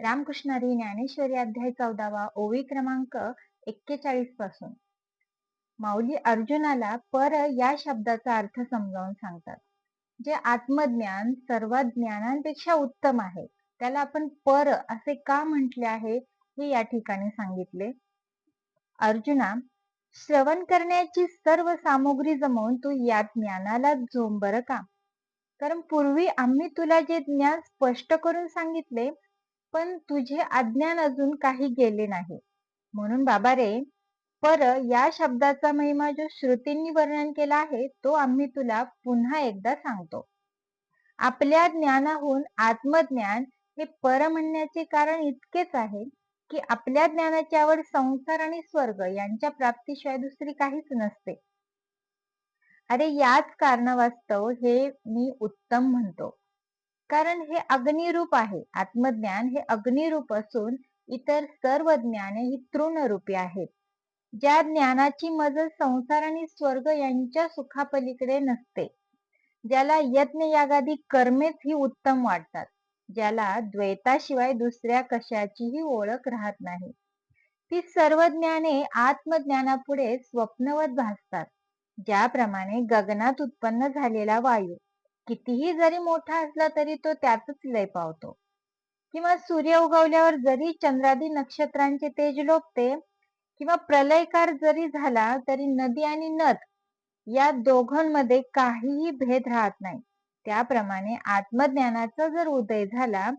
रामकृष्णारी ज्ञानेश्वरी अध्याय चौदावा ओवी क्रमांक एक्केचाळीसपासून. माऊली अर्जुनाला पर या शब्दाचा अर्थ समजावून सांगतात. जे आत्मज्ञान सर्व ज्ञानांपेक्षा उत्तम आहे त्याला आपण पर असे का म्हटले आहे हे या ठिकाणी सांगितले. अर्जुना श्रवण करण्याची सर्व सामुग्री जमवून तू या ज्ञानाला झोंबर का? कारण पूर्वी आम्ही तुला जे ज्ञान स्पष्ट करून सांगितले पण तुझे अज्ञान अजून काही गेले नाही. म्हणून बाबा रे पर या शब्दाचा महिमा जो श्रुतींनी वर्णन केला आहे तो आम्ही तुला पुन्हा एकदा सांगतो. आपल्या ज्ञानाहून आत्मज्ञान हे पर म्हणण्याचे कारण इतकेच आहे की आपल्या ज्ञानाची आवड संसार आणि स्वर्ग यांच्या प्राप्तीशिवाय दुसरी काहीच नसते. अरे याच कारणावास्तव हे मी उत्तम म्हणतो. कारण हे अग्निरूप आहे. आत्मज्ञान हे अग्निरूप असून इतर सर्व ज्ञाने ही तृणरूपी आहेत. ज्या ज्ञानाची मजल संसार आणि स्वर्ग यांच्या सुखापलीकडे नसते. ज्याला यज्ञ यागादी कर्मेच ही उत्तम वाटतात. ज्याला द्वैताशिवाय दुसऱ्या कशाचीही ओळख राहत नाही. ती सर्व ज्ञाने आत्मज्ञानापुढे स्वप्नवत भासतात. ज्याप्रमाणे गगनात उत्पन्न झालेला वायू कितीही जरी मोठा असला तरी तो त्यातच लय पावतो. किंवा सूर्य उगवल्यावर जरी चंद्रादी नक्षत्रांचे तेज लोपते किंवा प्रलयकार जरी झाला तरी नदी आणि नद या दोघांमध्ये काहीही भेद राहत नाही. त्याप्रमाणे आत्मज्ञानाचा जर उदय झाला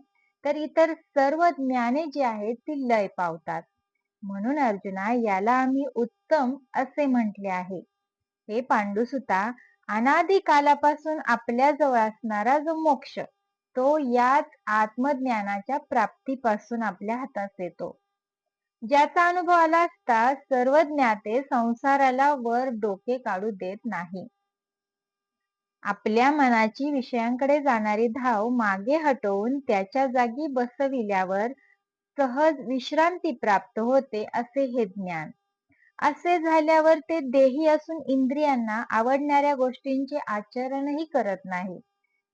तर इतर सर्व ज्ञाने जी आहेत ती लय पावतात. म्हणून अर्जुना याला आम्ही उत्तम असे म्हटले आहे. हे पांडुसुता अनादी कालापासून आपल्या जवळ असणारा जो मोक्ष तो याच आत्मज्ञानाच्या प्राप्तीपासून आपल्या हातात येतो. ज्याचा अनुभव आला असता सर्व ज्ञाते संसाराला वर डोके काढू देत नाही. आपल्या मनाची विषयांकडे जाणारी धाव मागे हटवून त्याच्या जागी बसविल्यावर सहज विश्रांती प्राप्त होते असे हे ज्ञान. असे झाल्यावर ते देही असून इंद्रियांना आवडणाऱ्या गोष्टींचे आचरणही करत नाही.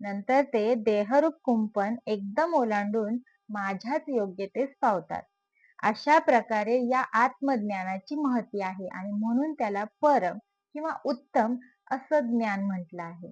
नंतर ते देहरूप कुंपण एकदम ओलांडून माझ्याच योग्यतेस पावतात. अशा प्रकारे या आत्मज्ञानाची महती आहे आणि म्हणून त्याला परम किंवा उत्तम असं ज्ञान म्हटलं आहे.